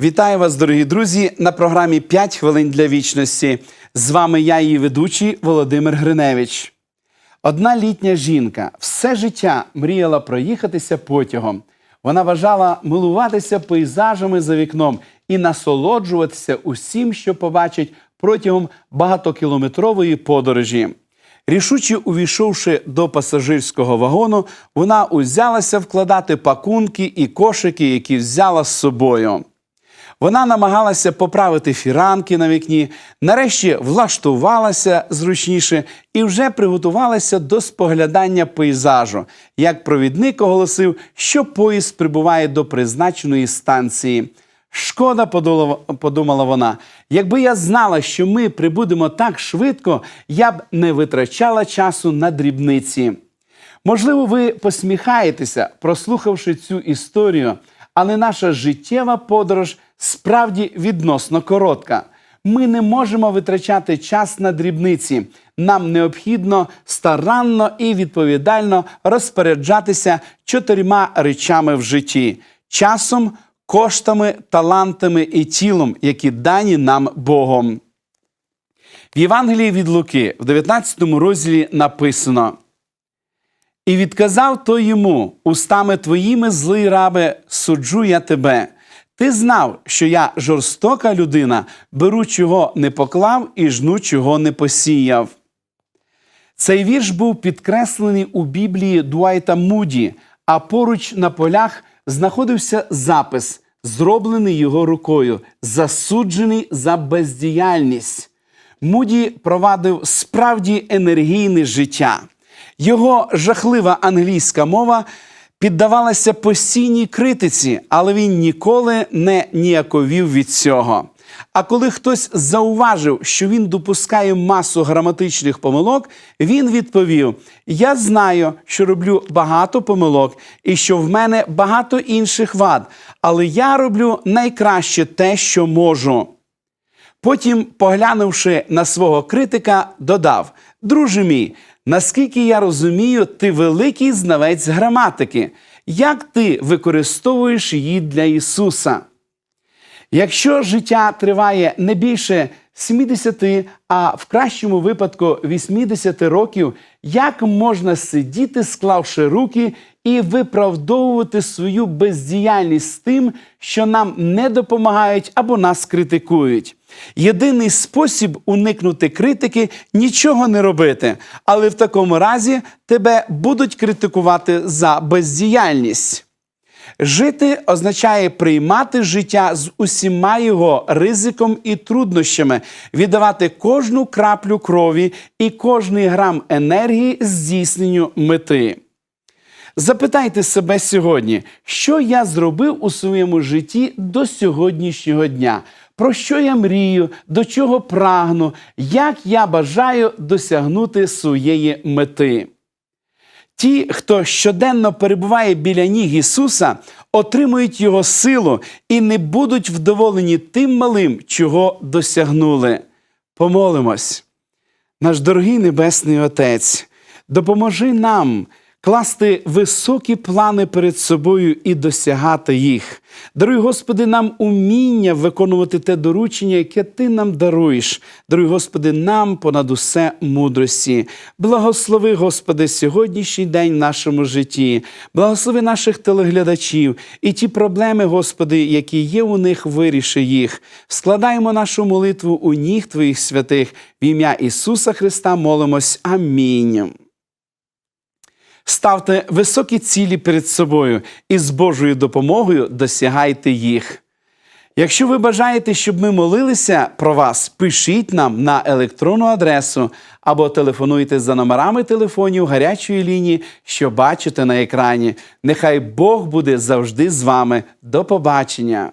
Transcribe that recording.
Вітаю вас, дорогі друзі, на програмі «5 хвилин для вічності. З вами я, її ведучий Володимир Гриневич. Одна літня жінка все життя мріяла проїхатися потягом. Вона бажала милуватися пейзажами за вікном і насолоджуватися усім, що побачить протягом багатокілометрової подорожі. Рішуче увійшовши до пасажирського вагону, вона узялася вкладати пакунки і кошики, які взяла з собою. Вона намагалася поправити фіранки на вікні, нарешті влаштувалася зручніше і вже приготувалася до споглядання пейзажу. Як провідник оголосив, що поїзд прибуває до призначеної станції. Шкода, подумала вона, якби я знала, що ми прибудемо так швидко, я б не витрачала часу на дрібниці. Можливо, ви посміхаєтеся, прослухавши цю історію, але наша життєва подорож справді відносно коротка. Ми не можемо витрачати час на дрібниці. Нам необхідно старанно і відповідально розпоряджатися чотирма речами в житті: часом, коштами, талантами і тілом, які дані нам Богом. В Євангелії від Луки в 19 розділі написано: І відказав той йому, устами твоїми, злий рабе, суджу я тебе. Ти знав, що я жорстока людина, беру чого не поклав і жну чого не посіяв. Цей вірш був підкреслений у Біблії Дуайта Муді, а поруч на полях знаходився запис, зроблений його рукою, засуджений за бездіяльність. Муді провадив справді енергійне життя. Його жахлива англійська мова піддавалася постійній критиці, але він ніколи не ніяковів від цього. А коли хтось зауважив, що він допускає масу граматичних помилок, він відповів: Я знаю, що роблю багато помилок і що в мене багато інших вад, але я роблю найкраще те, що можу. Потім, поглянувши на свого критика, додав: Друже мій, наскільки я розумію, ти великий знавець граматики. Як ти використовуєш її для Ісуса? Якщо життя триває не більше 70, а в кращому випадку 80 років, як можна сидіти, склавши руки, і виправдовувати свою бездіяльність з тим, що нам не допомагають або нас критикують? Єдиний спосіб уникнути критики нічого не робити, але в такому разі тебе будуть критикувати за бездіяльність. Жити означає приймати життя з усіма його ризиком і труднощами, віддавати кожну краплю крові і кожний грам енергії здійсненню мети. Запитайте себе сьогодні, що я зробив у своєму житті до сьогоднішнього дня, про що я мрію, до чого прагну, як я бажаю досягнути своєї мети. Ті, хто щоденно перебуває біля ніг Ісуса, отримують Його силу і не будуть вдоволені тим малим, чого досягнули. Помолимось. Наш дорогий Небесний Отець, допоможи нам класти високі плани перед собою і досягати їх. Даруй, Господи, нам уміння виконувати те доручення, яке Ти нам даруєш. Даруй, Господи, нам понад усе мудрості. Благослови, Господи, сьогоднішній день в нашому житті. Благослови наших телеглядачів і ті проблеми, Господи, які є у них, виріши їх. Складаємо нашу молитву у ніг Твоїх святих. В ім'я Ісуса Христа молимось. Амінь. Ставте високі цілі перед собою і з Божою допомогою досягайте їх. Якщо ви бажаєте, щоб ми молилися про вас, пишіть нам на електронну адресу або телефонуйте за номерами телефонів гарячої лінії, що бачите на екрані. Нехай Бог буде завжди з вами. До побачення!